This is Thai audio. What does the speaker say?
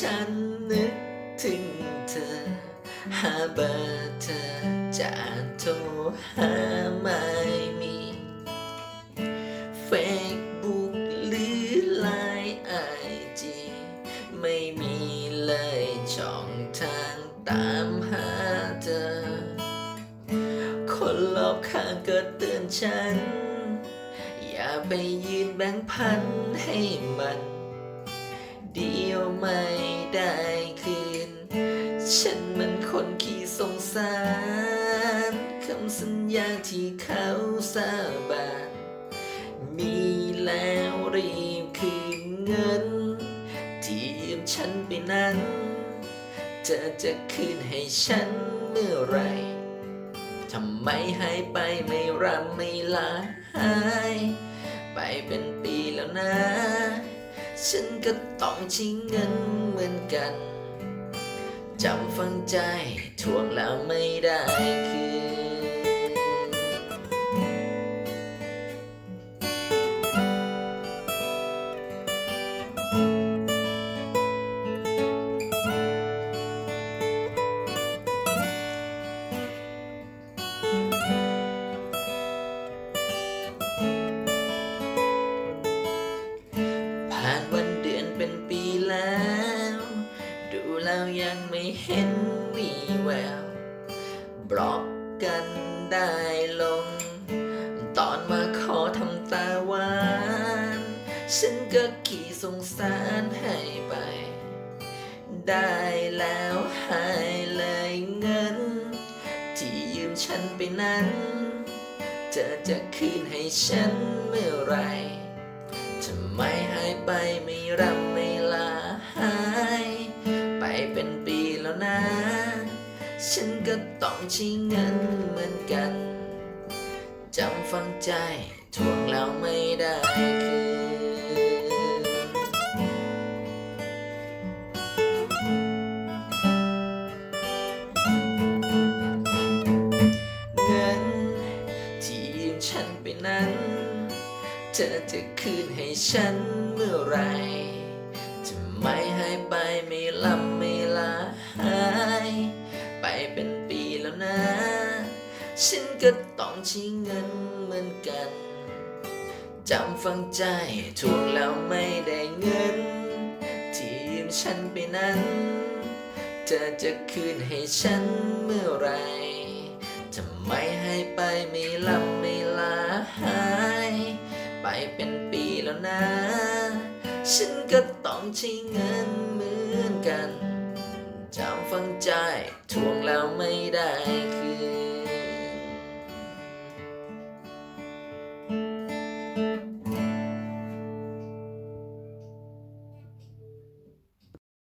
ฉันนึกถึงเธอ หาเบอร์เธอจะโทรหาไม่มีเฟซบุ๊กหรือไลน์ไอจีไม่มีเลยช่องทางตามหาเธอ คนรอบข้างก็เตือนฉัน อย่าไปยืนแบงค์พันให้มัน เดียวไม่ได้คืน ฉันมันคนขี้สงสาร คำสัญญาที่เขาสาบานมีแล้วรีบคืนเงิน ที่ยืมฉันไปนั้นเธอจะคืนให้ฉันเมื่อไรทำไมหายไปไม่รำไม่ลาหาย ไปเป็นปีแล้วนะ ฉันก็ต้องชิงเงินเหมือนกัน จำฝังใจทวงแล้วไม่ได้คืน แล้วยังไม่เห็นวีแวว บล็อกกันได้ลง ตอนมาขอทำตาหวาน ฉันก็ขี่สงสารให้ไป ได้แล้วหายเลยเงิน ที่ยืมฉันไปนั้น เธอจะคืนให้ฉันเมื่อไหรทำไมหายไปไม่รำ ฉันก็ต้องใชิงเงินเหมือนกัน จำฝังใจทวงแล้วไม่ได้คืนเงินที่ยืมฉันไปนั้นเธอจะคืนให้ฉันเมื่อไร ฉันก็ต้องชิงเงินเหมือนกันจำฝังใจทวงแล้วไม่ได้เงิน ที่ยืมฉันไปนั้น เธอจะคืนให้ฉันเมื่อไรทำไมให้ไปไม่ลำไม่ลาหาย ไปเป็นปีแล้วนะ ฉันก็ต้องใช้เงินเหมือนกันจำฝังใจทวงแล้วไม่ได้คืน